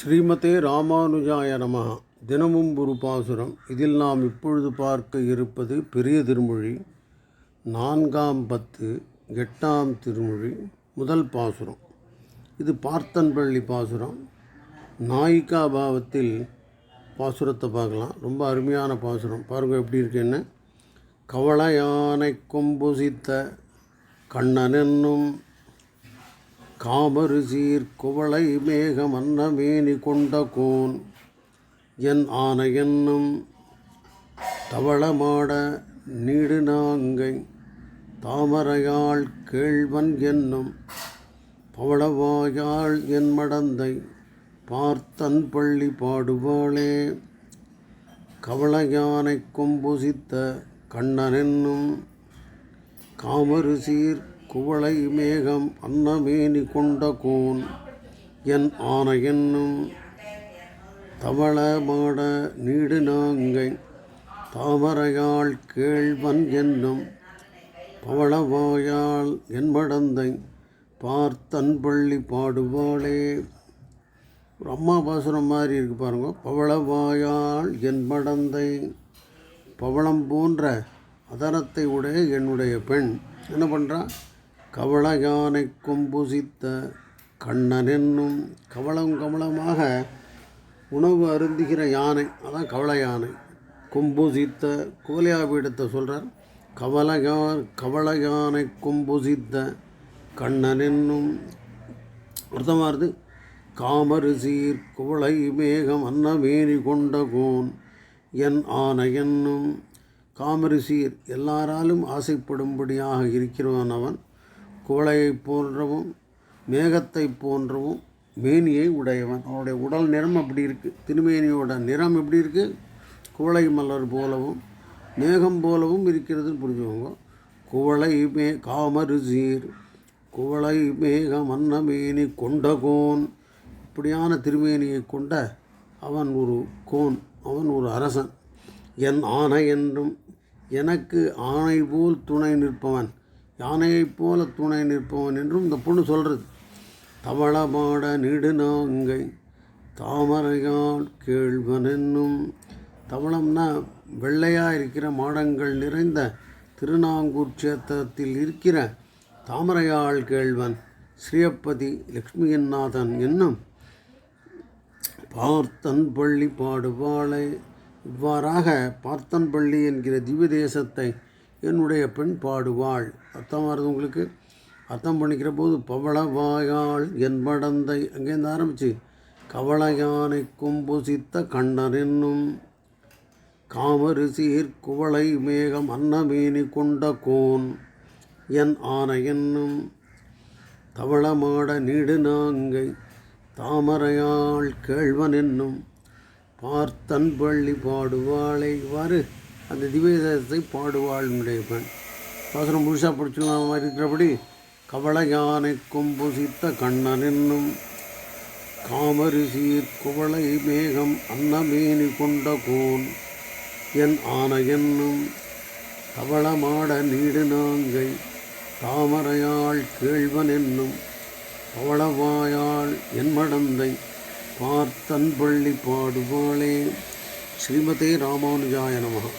ஸ்ரீமதே ராமானுஜாய நம தினமும் ஒரு பாசுரம். இதில் நாம் இப்பொழுது பார்க்க இருப்பது பெரிய திருமொழி நான்காம் பத்து எட்டாம் திருமொழி முதல் பாசுரம். இது பார்த்தன்பள்ளி பாசுரம். நாயிகா பாவத்தில் பாசுரத்தை பார்க்கலாம். ரொம்ப அருமையான பாசுரம். பாருங்கள் எப்படி இருக்குன்னு கவள யானை கொம்புசித்த கண்ணன் என்னும் காமரு சீர் குவளை மேகம் அன்னமேனி கொண்ட கோன். என் ஆன என்னும் தவளமாட நீடு நாங்கை தாமரையாள் கேழ்வன் என்னும் பவளவாயாள் என் மடந்தை பார்த்தன் பள்ளி பாடுவாளே. கவளயானை கொம்புசித்த கண்ணன் என்னும் காமரு சீர் குவளை மேகம் அன்னமேனி கொண்ட கோன். என் ஆன என்னும் தவள மாட நீடு நாங்கை. தாமரையாள் கேழ்வன் என்னும் பவளவாயாள் என் மடந்தை பார்த்தன் பள்ளி பாடுவாளே. ஒரு அம்மா பாசுரம் மாதிரி இருக்கு பாருங்க. பவளவாயாள் என் மடந்தை பவளம் போன்ற அதரத்தை உடைய என்னுடைய பெண். என்ன பண்ணுறா கவளயானை கொம்புசித்த கண்ணன் என்னும் கவளம் கவளமாக உணவு அருந்துகிற யானை அதான் கவள யானை கொம்புசித்த கோலியாபீடத்தை சொல்கிறார் கவலயா கவள யானை கொம்புசித்த கண்ணன் என்னும் அர்த்தமாகுது காமரு சீர் குவளை மேகம் அன்னமேனி கொண்ட கோன் என் ஆனை என்னும் காமரிசீர் எல்லாராலும் ஆசைப்படும்படியாக இருக்கிறவன் அவன். குவளையைப் போன்றவும் மேகத்தைப் போன்றவும் மேனியை உடையவன். அவனுடைய உடல் நிறம் அப்படி இருக்குது திருமேனியோட நிறம் எப்படி இருக்குது குவளை மலர் போலவும் மேகம் போலவும் இருக்கிறதுன்னு புரிஞ்சுக்கோங்க. குவளை மே காமரிசீர் குவளை மேக மன்னமேனி கொண்ட கோன். இப்படியான திருமேனியை கொண்ட அவன் ஒரு கோன் அவன் ஒரு அரசன். என் ஆணை என்றும் எனக்கு ஆணை போல் துணை நிற்பவன். யானையைப் போல துணை நிற்பவன் என்றும் இந்த பொண்ணு சொல்கிறது தவளமாட நெடுநாங்கை தாமரையால் கேழ்வன் என்னும் தவளம்னா வெள்ளையாக இருக்கிற மாடங்கள் நிறைந்த திருநாங்கூர் கஷேத்திரத்தில் இருக்கிற தாமரையாள் கேழ்வன் ஸ்ரீயப்பதி லக்ஷ்மியநாதன் என்னும் பார்த்தன் பள்ளி பாடுவாளை. இவ்வாறாக பார்த்தன்பள்ளி என்கிற திவ்ய தேசத்தை என்னுடைய பெண் பாடுவாள். அர்த்தம் வருது உங்களுக்கு? அர்த்தம் பண்ணிக்கிற போது பவளவாயாள் என் மடந்தை அங்கேருந்து ஆரம்பிச்சு கவள யானை கும்புசித்த கண்ணன் என்னும் காமரு சீர் குவளை மேகம் அன்னமேனி கொண்ட கோன் என் ஆனை என்னும் தவளமாட நீடு நாங்கை தாமரையாள் கேழ்வன் என்னும் பார்த்தன் பள்ளி பாடுவாளை. வரு அந்த திவ்யதத்தை பாடுவாள் என்னுடைய பெண் பாசனம் முழுசாக படிச்சுக்கலாம் இருக்கிறபடி கவள யானை கொம்புசித்த கண்ணன் என்னும் காமரி சீர் குவளை மேகம் அன்னமேனி கொண்ட கோன். என் ஆன என்னும் கவளமாட நீடு நாங்கை தாமரையாள் கேழ்வன் என்னும் பவளவாயாள் என் மடந்தை பார்த்தன் பள்ளி பாடுவாளே. ஸ்ரீமதே ராமானுஜாய நமகா